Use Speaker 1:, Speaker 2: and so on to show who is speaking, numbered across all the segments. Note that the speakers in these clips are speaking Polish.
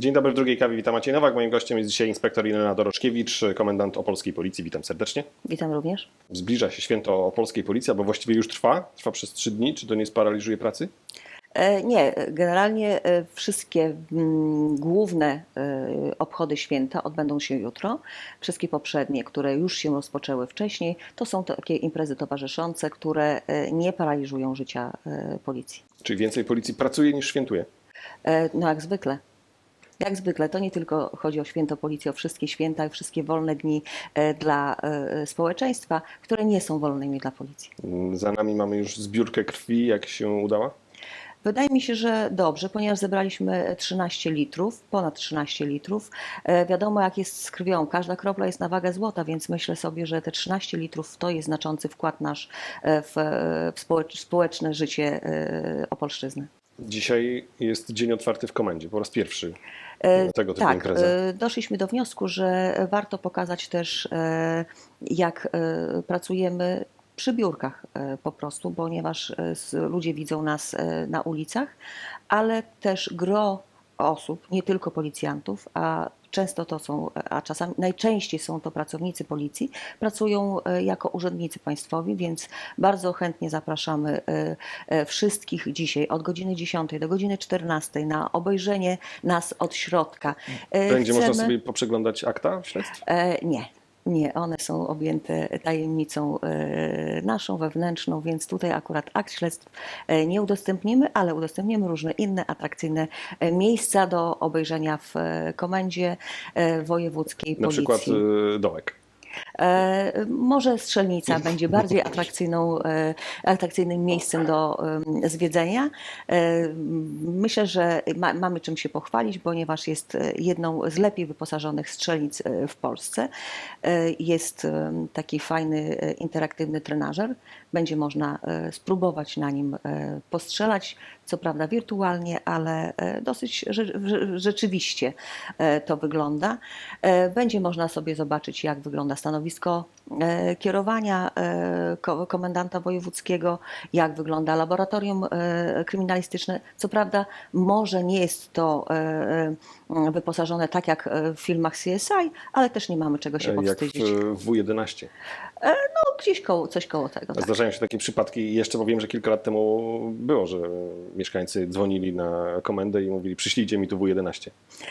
Speaker 1: Dzień dobry, w drugiej kawie witam Maciej Nowak. Moim gościem jest dzisiaj inspektor Irena Doroczkiewicz, komendant Opolskiej Policji. Witam serdecznie.
Speaker 2: Witam również.
Speaker 1: Zbliża się święto Opolskiej Policji, bo właściwie już trwa. Trwa przez trzy dni. Czy to nie sparaliżuje pracy?
Speaker 2: E, Nie, generalnie e, wszystkie mm, główne e, obchody święta odbędą się jutro. Wszystkie poprzednie, które już się rozpoczęły wcześniej, to są takie imprezy towarzyszące, które nie paraliżują życia policji.
Speaker 1: Czyli więcej policji pracuje niż świętuje?
Speaker 2: No jak zwykle. Jak zwykle, to nie tylko chodzi o święto policji, o wszystkie święta, wszystkie wolne dni e, dla e, społeczeństwa, które nie są wolnymi dla policji.
Speaker 1: Za nami mamy już zbiórkę krwi. Jak się udała?
Speaker 2: Wydaje mi się, że dobrze, ponieważ zebraliśmy 13 litrów, ponad 13 litrów. E, Wiadomo, jak jest z krwią, każda kropla jest na wagę złota, więc myślę sobie, że te 13 litrów to jest znaczący wkład nasz w, w społecz- społeczne życie Opolszczyzny.
Speaker 1: Dzisiaj jest dzień otwarty w komendzie. Po raz pierwszy
Speaker 2: E,
Speaker 1: tego typu
Speaker 2: Tak,
Speaker 1: impreza.
Speaker 2: e, doszliśmy do wniosku, że warto pokazać też, e, jak pracujemy przy biurkach po prostu, ponieważ ludzie widzą nas na ulicach, ale też gro osób, nie tylko policjantów, a często to są, a czasami najczęściej są to pracownicy policji, pracują e, jako urzędnicy państwowi, więc bardzo chętnie zapraszamy e, e, wszystkich dzisiaj od godziny 10 do godziny 14 na obejrzenie nas od środka.
Speaker 1: Będzie można
Speaker 2: chcemy-
Speaker 1: sobie poprzeglądać akta śledztw?
Speaker 2: Nie. Nie, one są objęte tajemnicą e, naszą, wewnętrzną, więc tutaj akurat akt śledztw e, nie udostępnimy, ale udostępnimy różne inne atrakcyjne e, miejsca do obejrzenia w komendzie wojewódzkiej
Speaker 1: Na
Speaker 2: policji.
Speaker 1: przykład y, dołek.
Speaker 2: E, Może strzelnica będzie bardziej atrakcyjną, e, atrakcyjnym miejscem do em, zwiedzenia. E, Myślę, że ma, mamy czym się pochwalić, ponieważ jest e, jedną z lepiej wyposażonych strzelnic e, w Polsce. E, Jest taki fajny, e, interaktywny trenażer. Będzie można e, spróbować na nim e, postrzelać, co prawda wirtualnie, ale e, dosyć rze- rze- rzeczywiście e, to wygląda. E, Będzie można sobie zobaczyć, jak wygląda stanowisko e, kierowania e, ko- komendanta wojewódzkiego, jak wygląda laboratorium e, kryminalistyczne. Co prawda, może nie jest to wyposażone tak jak w filmach CSI, ale też nie mamy czego się
Speaker 1: Jak w,
Speaker 2: powstydzić.
Speaker 1: w W11.
Speaker 2: No, gdzieś koło, coś koło tego. Tak.
Speaker 1: Zdarzają się takie przypadki jeszcze powiem, że kilka lat temu było, że mieszkańcy dzwonili na komendę i mówili przyślijcie mi tu W11.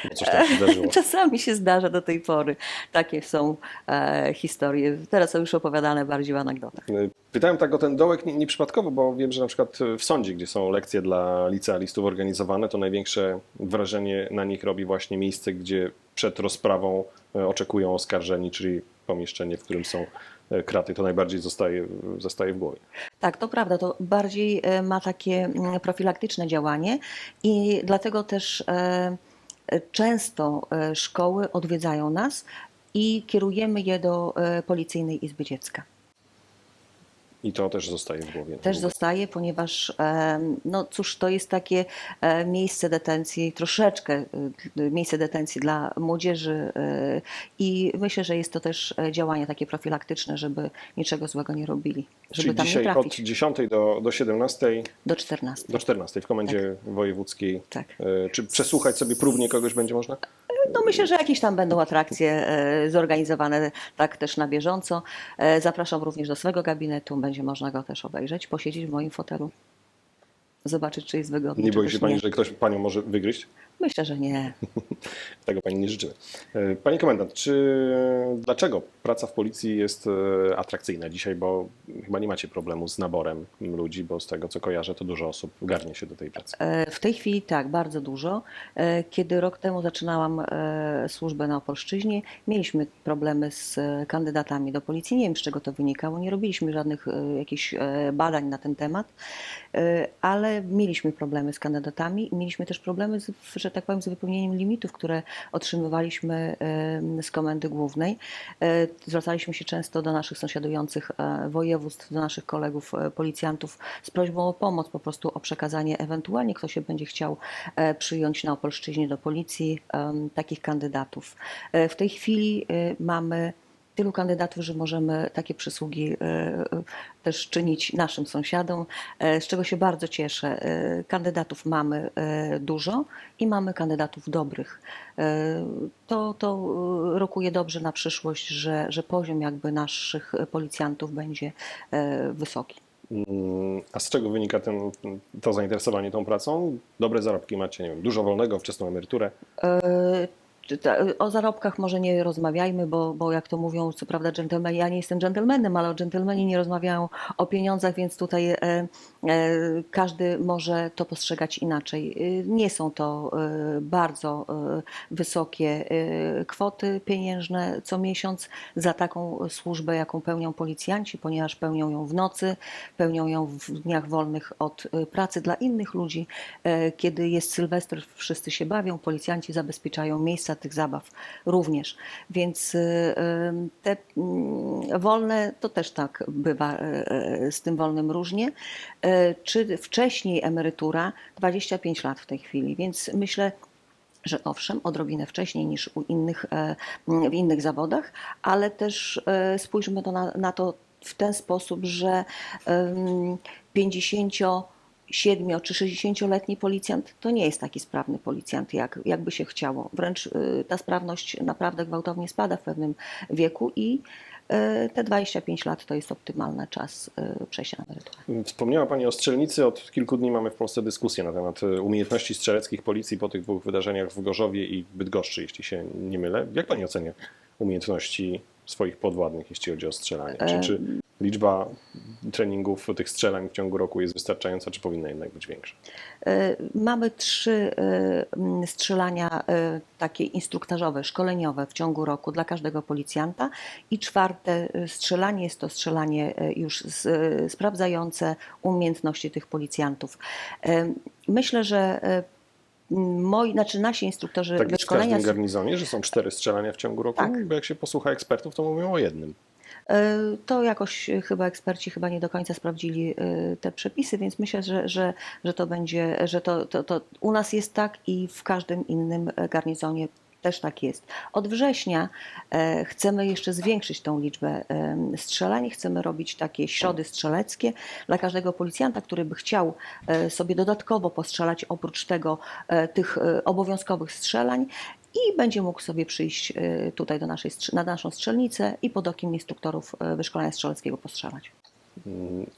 Speaker 1: Bo Coś tam się zdarzyło.
Speaker 2: Czasami się zdarza do tej pory. Takie są e, historie. Teraz są już opowiadane bardziej w anegdotach.
Speaker 1: Pytałem tak o ten dołek nie- nieprzypadkowo, bo wiem, że na przykład w sądzie, gdzie są lekcje dla licealistów organizowane, to największe wrażenie na nich robi właśnie miejsce, gdzie przed rozprawą e, oczekują oskarżeni, czyli pomieszczenie, w którym są e, kraty. To najbardziej zostaje, zostaje w głowie.
Speaker 2: Tak, to prawda. To bardziej e, ma takie mm, profilaktyczne działanie i dlatego też e, e, często e, szkoły odwiedzają nas i kierujemy je do e, Policyjnej Izby Dziecka.
Speaker 1: I to też zostaje w głowie.
Speaker 2: Też zostaje, ponieważ e, no cóż, to jest takie e, miejsce detencji, troszeczkę miejsce detencji dla młodzieży i myślę, że jest to też działanie takie profilaktyczne, żeby niczego złego nie robili, żeby
Speaker 1: Czyli
Speaker 2: tam nie
Speaker 1: dzisiaj od
Speaker 2: trafić
Speaker 1: 10 do, do 17,
Speaker 2: do 14.
Speaker 1: do 14 w komendzie wojewódzkiej.
Speaker 2: Tak.
Speaker 1: Czy przesłuchać sobie próbnie kogoś będzie można?
Speaker 2: No myślę, że jakieś tam będą atrakcje e, zorganizowane tak też na bieżąco. E, Zapraszam również do swego gabinetu, będzie można go też obejrzeć, posiedzieć w moim fotelu, zobaczyć, czy jest wygodny.
Speaker 1: Nie boi się Pani,
Speaker 2: nie.
Speaker 1: że ktoś Panią może wygryźć?
Speaker 2: Myślę, że nie.
Speaker 1: Tego Pani nie życzymy. E, Panie komendant, czy dlaczego praca w policji jest e, atrakcyjna dzisiaj, bo chyba nie macie problemu z naborem ludzi, bo z tego co kojarzę, to dużo osób garnie się do tej pracy.
Speaker 2: E, W tej chwili tak, bardzo dużo. Kiedy rok temu zaczynałam służbę na Opolszczyźnie, mieliśmy problemy z kandydatami do policji. Nie wiem, z czego to wynikało. Nie robiliśmy żadnych jakichś badań na ten temat, ale mieliśmy problemy z kandydatami i mieliśmy też problemy, z, że tak powiem, z wypełnieniem limitów, które otrzymywaliśmy z Komendy Głównej. E, Zwracaliśmy się często do naszych sąsiadujących e, województw, do naszych kolegów e, policjantów z prośbą o pomoc, po prostu o przekazanie ewentualnie, kto się będzie chciał przyjąć na Opolszczyźnie do policji takich kandydatów. W tej chwili mamy tylu kandydatów, że możemy takie przysługi e, e, też czynić naszym sąsiadom, e, z czego się bardzo cieszę. Kandydatów mamy dużo i mamy kandydatów dobrych. To, to rokuje dobrze na przyszłość, że, że poziom jakby naszych policjantów będzie wysoki.
Speaker 1: Mm, A z czego wynika ten, to zainteresowanie tą pracą? Dobre zarobki macie, nie wiem, dużo wolnego, wczesną emeryturę.
Speaker 2: O zarobkach może nie rozmawiajmy, bo, bo jak to mówią, co prawda dżentelmeni, ja nie jestem dżentelmenem, ale dżentelmeni nie rozmawiają o pieniądzach, więc tutaj e, e, każdy może to postrzegać inaczej. E, Nie są to e, bardzo e, wysokie e, kwoty pieniężne co miesiąc za taką służbę, jaką pełnią policjanci, ponieważ pełnią ją w nocy, pełnią ją w dniach wolnych od pracy dla innych ludzi. E, Kiedy jest Sylwester, wszyscy się bawią, policjanci zabezpieczają miejsca tych zabaw również. Więc y, y, te mm, wolne, to też tak bywa y, z tym wolnym różnie. Czy wcześniej emerytura, 25 lat w tej chwili, więc myślę, że owszem, odrobinę wcześniej niż u innych, e, w innych zawodach, ale też e, spójrzmy to na, na to w ten sposób, że 50 Siedmiu czy 60-letni policjant to nie jest taki sprawny policjant, jak, jakby się chciało. Wręcz y, ta sprawność naprawdę gwałtownie spada w pewnym wieku i y, te 25 lat to jest optymalny czas y, przejścia na emeryturę.
Speaker 1: Wspomniała Pani o strzelnicy. Od kilku dni mamy w Polsce dyskusję na temat umiejętności strzeleckich policji po tych dwóch wydarzeniach w Gorzowie i Bydgoszczy, jeśli się nie mylę. Jak Pani ocenia umiejętności swoich podwładnych, jeśli chodzi o strzelanie? Czy, czy liczba treningów tych strzelań w ciągu roku jest wystarczająca, czy powinna jednak być większa?
Speaker 2: E, Mamy trzy e, strzelania e, takie instruktażowe, szkoleniowe w ciągu roku dla każdego policjanta i czwarte e, strzelanie jest to strzelanie e, już e, sprawdzające umiejętności tych policjantów. E, Myślę, że e, moi, znaczy nasi instruktorzy
Speaker 1: Tak jest w
Speaker 2: wyszkolenia
Speaker 1: każdym garnizonie, że są cztery strzelania w ciągu roku?
Speaker 2: Tak.
Speaker 1: Bo jak się posłucha ekspertów, to mówią o jednym.
Speaker 2: E, To jakoś chyba eksperci chyba nie do końca sprawdzili e, te przepisy, więc myślę, że, że, że to będzie, że to, to, to u nas jest tak i w każdym innym e, garnizonie też tak jest. Od września e, chcemy jeszcze zwiększyć tą liczbę em, strzelań, chcemy robić takie środy strzeleckie dla każdego policjanta, który by chciał e, sobie dodatkowo postrzelać oprócz tego e, tych e, obowiązkowych strzelań i będzie mógł sobie przyjść e, tutaj do naszej, na naszą strzelnicę i pod okiem instruktorów e, wyszkolenia strzeleckiego postrzelać.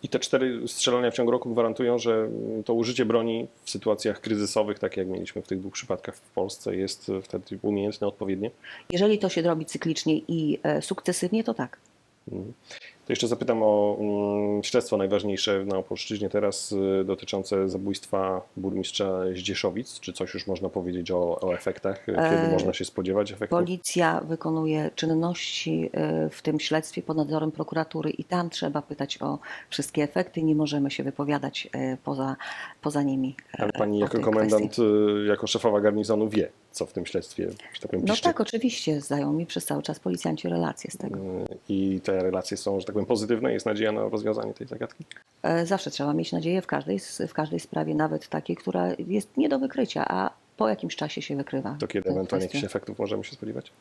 Speaker 1: I te cztery strzelania w ciągu roku gwarantują, że to użycie broni w sytuacjach kryzysowych, tak jak mieliśmy w tych dwóch przypadkach w Polsce, jest wtedy umiejętne, odpowiednie.
Speaker 2: Jeżeli to się robi cyklicznie i e, sukcesywnie, to tak.
Speaker 1: To jeszcze zapytam o mm, śledztwo najważniejsze na Opolszczyźnie teraz y, dotyczące zabójstwa burmistrza Zdzieszowic. Czy coś już można powiedzieć o, o efektach? Kiedy
Speaker 2: E,
Speaker 1: można się spodziewać efektów?
Speaker 2: Policja wykonuje czynności e, w tym śledztwie pod nadzorem prokuratury i tam trzeba pytać o wszystkie efekty. Nie możemy się wypowiadać e, poza, poza nimi. e,
Speaker 1: Ale pani
Speaker 2: o
Speaker 1: jako komendant,
Speaker 2: kwestii.
Speaker 1: y, jako szefowa garnizonu wie, co w tym śledztwie, że tak powiem,
Speaker 2: No
Speaker 1: piszczy.
Speaker 2: tak, oczywiście. Zdają mi przez cały czas policjanci relacje z tego.
Speaker 1: Y, I te relacje są, że tak powiem, pozytywne. Jest nadzieja na rozwiązanie tej zagadki?
Speaker 2: E, Zawsze trzeba mieć nadzieję w każdej, w każdej sprawie, nawet takiej, która jest nie do wykrycia, a po jakimś czasie się wykrywa.
Speaker 1: To kiedy ewentualnie jakichś efektów możemy się spodziewać?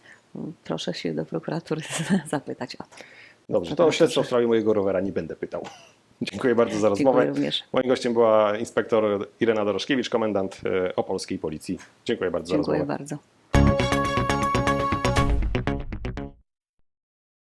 Speaker 2: Proszę się do prokuratury zapytać o to.
Speaker 1: Dobrze, to o śledztwo w sprawie mojego rowera nie będę pytał. Dziękuję bardzo za rozmowę.
Speaker 2: Dziękuję również.
Speaker 1: Moim gościem była inspektor Irena Doroszkiewicz, komendant e, opolskiej policji. Dziękuję bardzo za
Speaker 2: Dziękuję
Speaker 1: rozmowę.
Speaker 2: bardzo.